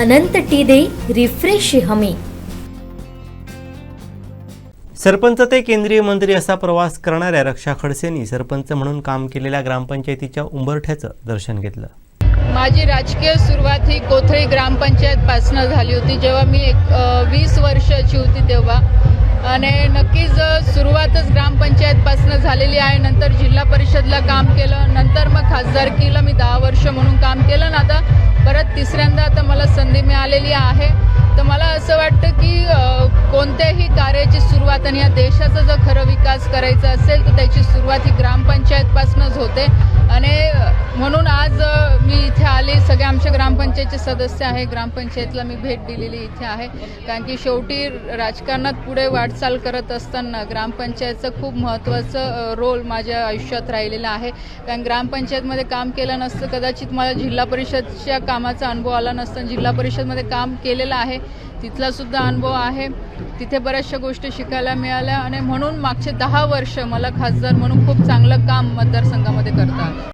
अनंत T refresh हमी. सरपंच ते केंद्रीय मंत्री असा प्रवास करणाऱ्या रक्षा खडसेंनी सरपंच म्हणून काम केलेल्या ग्रामपंचायतीच्या उंबरठ्याचं दर्शन घेतलं. माझी राजकीय सुरुवात ही कोथळी ग्रामपंचायतपासनं झाली होती. जेव्हा मी एक वीस वर्षाची होती तेव्हा. आणि नक्कीच सुरुवातच ग्रामपंचायतपासनं झालेली आहे. नंतर जिल्हा परिषदला काम केलं. नंतर मग खासदारकीला मी दहा वर्ष म्हणून काम केलं. ना आता परत तिसऱ्यांदा आता मला संधी मिळालेली आहे. तर मला असं वाटतं की कोणत्याही कार्याची सुरुवात आणि या देशाचा जर खरं विकास करायचा असेल तर त्याची सुरुवात ही ग्रामपंचायतपासूनच होते. आणि म्हणून आज मी इथे आले. सगळे आमच्या ग्रामपंचायतचे सदस्य आहे. ग्रामपंचायतला मी भेट दिलेली इथे आहे. कारण की शेवटी राजकारणात पुढे वाटचाल करत असताना ग्रामपंचायतचं खूप महत्त्वाचं रोल माझ्या आयुष्यात राहिलेला आहे. कारण ग्रामपंचायतमध्ये काम केलं नसतं कदाचित मला जिल्हा परिषदच्या कामाचा अनुभव आला नसता जिल्हा परिषदमध्ये काम केलेलं आहे. तिथला सुद्धा अनुभव आहे. तिथे बऱ्याचशा गोष्टी शिकायला मिळाल्या आणि म्हणून मागचे दहा वर्ष मला खासदार म्हणून खूप चांगलं काम मतदारसंघामध्ये करतात.